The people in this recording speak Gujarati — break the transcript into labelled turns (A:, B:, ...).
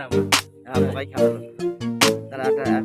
A: না তারা